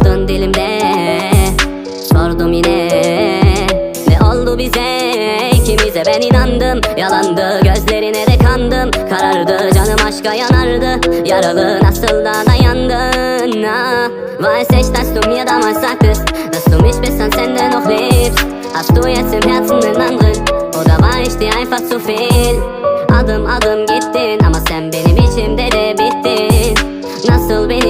adın dilimde. Sordum yine. Ne oldu bize? İkimize ben inandım. Yalandı gözlerine de kandım. Karardı canım aşka yanardı. Yaralı nasıl da dayandın? Ah, Weiß ich, dass du mir damals sagtest Dass du mich bis ans Ende noch liebst Hast du jetzt im Herzen den anderen Oder war ich dir einfach zu viel Adım adım gittin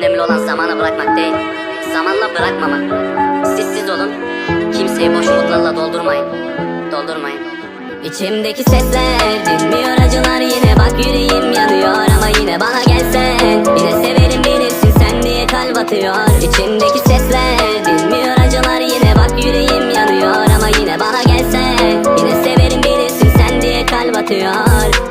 Önemli olan zamanı bırakmak değil, zamanla bırakmamak. Siz siz olun, kimseyi boş umutlarla doldurmayın. Doldurmayın. İçimdeki sesler dinmiyor acılar yine bak yüreğim yanıyor ama yine bana gelsen Yine severim bilirsin sen diye kalp atıyor İçimdeki sesler dinmiyor acılar yine bak yüreğim yanıyor ama yine bana gelsen Yine severim bilirsin sen diye kalp atıyor